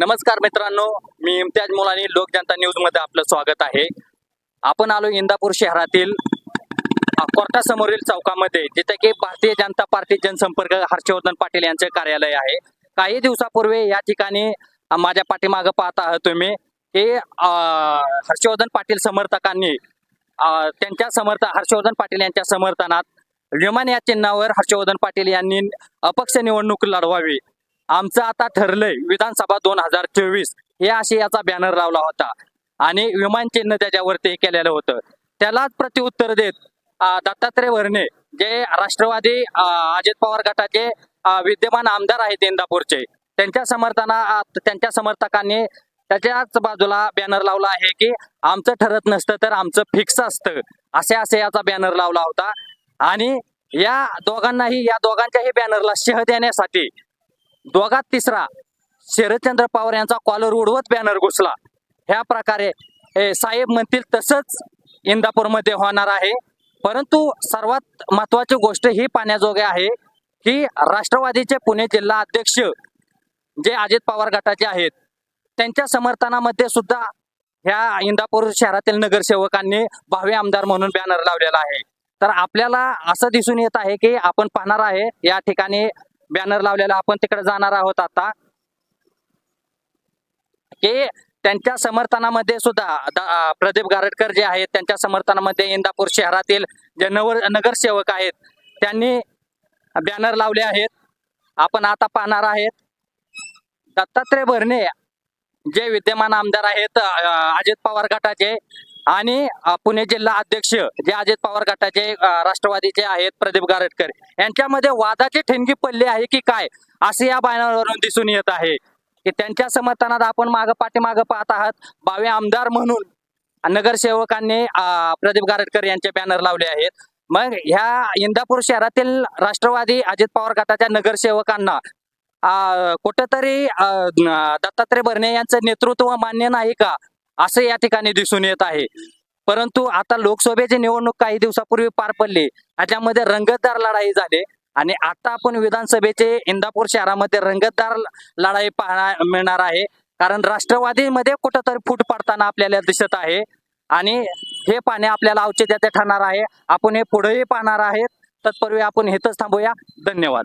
नमस्कार मित्रांनो मी इम्तियाज मुलानी लोक जनता न्यूजमध्ये आपलं स्वागत आहे. आपण आलो इंदापूर शहरातील कोर्टा कोर्टासमोरील चौकामध्ये जिथे की भारतीय जनता पार्टी जनसंपर्क हर्षवर्धन पाटील यांचे कार्यालय आहे. काही दिवसापूर्वी या ठिकाणी माझ्या पाठीमागं पाहत आहात तुम्ही हे हर्षवर्धन पाटील समर्थकांनी त्यांच्या समर्थ हर्षवर्धन पाटील यांच्या समर्थनात विमान या चिन्हावर हर्षवर्धन पाटील यांनी अपक्ष निवडणूक लढवावी. आमचं आता ठरलंय विधानसभा दोन हजार चोवीस. हे असे याचा बॅनर लावला होता. आणि विमान चिन्ह त्याच्यावरती केलेलं होतं. त्यालाच प्रतिउत्तर देत दत्तात्रय वर्णे जे राष्ट्रवादी अजित पवार गटाचे विद्यमान आमदार आहेत इंदापूरचे त्यांच्या समर्थना त्यांच्या समर्थकांनी त्याच्याच बाजूला बॅनर लावला आहे की आमचं ठरत नसतं तर आमचं फिक्स असतं. असे असे याचा बॅनर लावला होता. आणि या दोघांनाही या दोघांच्याही बॅनरला शह देण्यासाठी दोघात तिसरा शरदचंद्र पवार यांचा कॉलर उडवत बॅनर घुसला. ह्या प्रकारे साहेब म्हणतील तसंच इंदापूरमध्ये होणार आहे. परंतु सर्वात महत्वाची गोष्ट ही पाण्याजोगे आहे की राष्ट्रवादीचे पुणे जिल्हा अध्यक्ष जे अजित पवार गटाचे आहेत त्यांच्या समर्थनामध्ये सुद्धा ह्या इंदापूर शहरातील नगरसेवकांनी भावे आमदार म्हणून बॅनर लावलेला आहे. तर आपल्याला असं दिसून येत आहे की आपण पाहणार आहे या ठिकाणी बॅनर लावलेला आपण तिकडे जाणार आहोत आता. की त्यांच्या समर्थनामध्ये सुद्धा प्रदीप गारडकर जे आहेत त्यांच्या समर्थनामध्ये इंदापूर शहरातील जे नवर नगरसेवक आहेत त्यांनी बॅनर लावले आहेत. आपण आता पाहणार आहेत. दत्तात्रय भरणे जे विद्यमान आमदार आहेत अजित पवार गटाचे आणि पुणे जिल्हा अध्यक्ष जे अजित पवार गटाचे राष्ट्रवादीचे आहेत प्रदीप गारटकर यांच्यामध्ये वादाची ठिणगी पडली आहे की काय? असे या बॅनरवरून दिसून येत आहे की त्यांच्या समर्थनात आपण मागं पाठीमागं पाहत आहात. भावे आमदार म्हणून नगरसेवकांनी प्रदीप गारटकर यांचे बॅनर लावले आहेत. मग ह्या इंदापूर शहरातील राष्ट्रवादी अजित पवार गटाच्या नगरसेवकांना अं, कुठंतरी दत्तात्रय भरणे यांचं नेतृत्व मान्य नाही का? असं या ठिकाणी दिसून येत आहे. परंतु आता लोकसभेची निवडणूक काही दिवसापूर्वी पार पडली त्याच्यामध्ये रंगतदार लढाई झाली आणि आता आपण विधानसभेचे इंदापूर शहरामध्ये रंगतदार लढाई पाहणार मिळणार आहे. कारण राष्ट्रवादीमध्ये कुठंतरी फूट पडताना आपल्याला दिसत आहे आणि हे पाहणे आपल्याला औचित्याचे ठरणार आहे. आपण हे पुढेही पाहणार आहेत. तत्पूर्वी आपण हेच थांबूया. धन्यवाद.